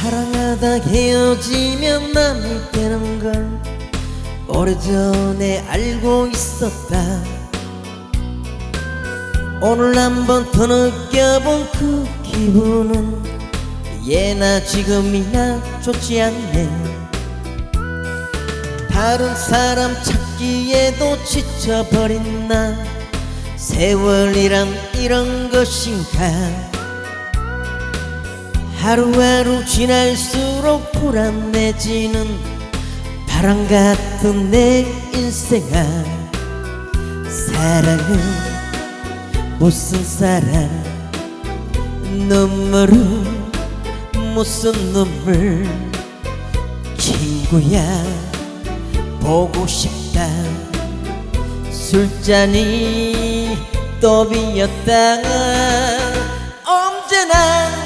사랑하다 헤어지면 남이 되는 걸 오래전에 알고 있었다. 오늘 한 번 더 느껴본 그 기분은 예나 지금이나 좋지 않네. 다른 사람 찾기에도 지쳐버린 나. 세월이란 이런 것인가 하루하루 지날수록 불안해지는 바람 같은 내 인생아. 사랑은 무슨 사랑? 눈물은 무슨 눈물? 친구야 보고 싶다. 술잔이 또 비었다. 언제나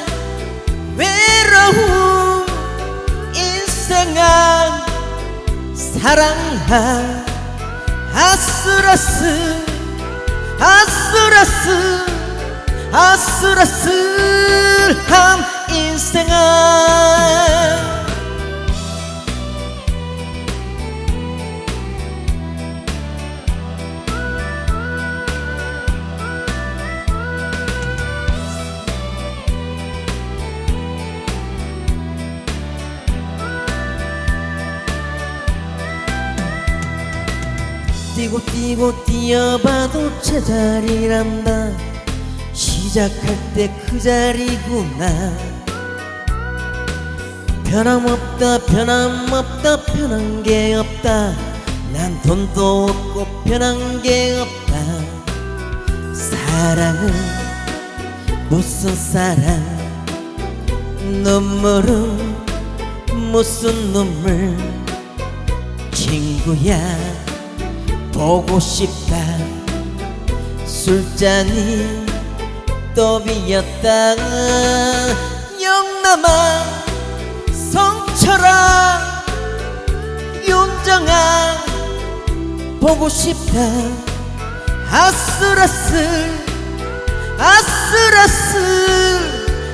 사랑하 아슬아슬 아슬아슬 아슬아슬한 인생아 뛰고 뛰고 뛰어봐도 제자리란다. 시작할 때 그 자리구나. 변함없다 변함없다 변한 게 없다. 난 돈도 없고 변한 게 없다. 사랑은 무슨 사랑? 눈물은 무슨 눈물? 친구야 보고 싶다. 술잔이 또 비었다 영남아 성철아 윤정아. 보고 싶다. 아슬아슬 아슬아슬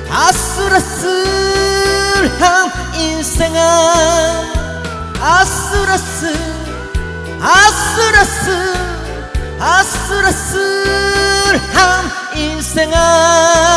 아슬아슬한 인생아. 아슬아슬 아슬 아슬한 인생아